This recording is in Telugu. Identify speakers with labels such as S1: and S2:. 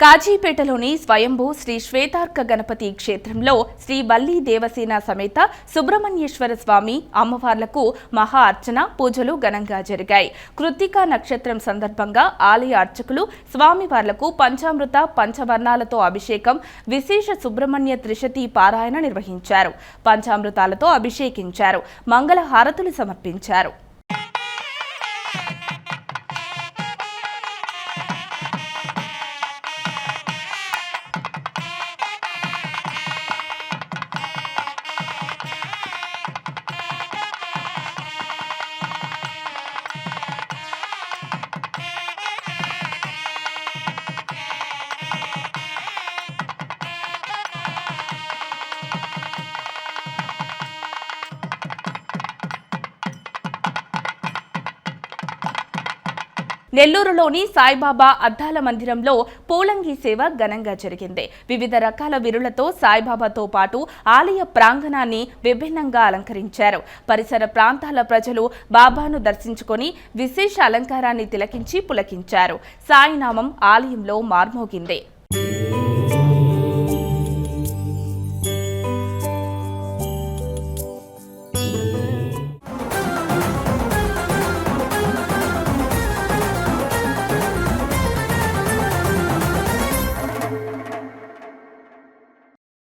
S1: కాజీపేటలోని స్వయంభూ శ్రీ శ్వేతార్క గణపతి క్షేత్రంలో శ్రీ వల్లి దేవసేన సమేత సుబ్రహ్మణ్యేశ్వర స్వామి అమ్మవార్లకు మహా అర్చన పూజలు ఘనంగా జరిగాయి. కృత్తికా నక్షత్రం సందర్భంగా ఆలయ అర్చకులు స్వామివార్లకు పంచామృత పంచవర్ణాలతో అభిషేకం విశేష సుబ్రహ్మణ్య త్రిశతి పారాయణ నిర్వహించారు. పంచామృతాలతో అభిషేకించారు. మంగళ హారతులు సమర్పించారు. నెల్లూరులోని సాయిబాబా అద్దాల మందిరంలో పూలంగి సేవ ఘనంగా జరిగింది. వివిధ రకాల విరులతో సాయిబాబాతో పాటు ఆలయ ప్రాంగణాన్ని విభిన్నంగా అలంకరించారు. పరిసర ప్రాంతాల ప్రజలు బాబాను దర్శించుకొని విశేష అలంకారాన్ని తిలకించి పులకించారు. సాయినామం ఆలయంలో మార్మోగింది.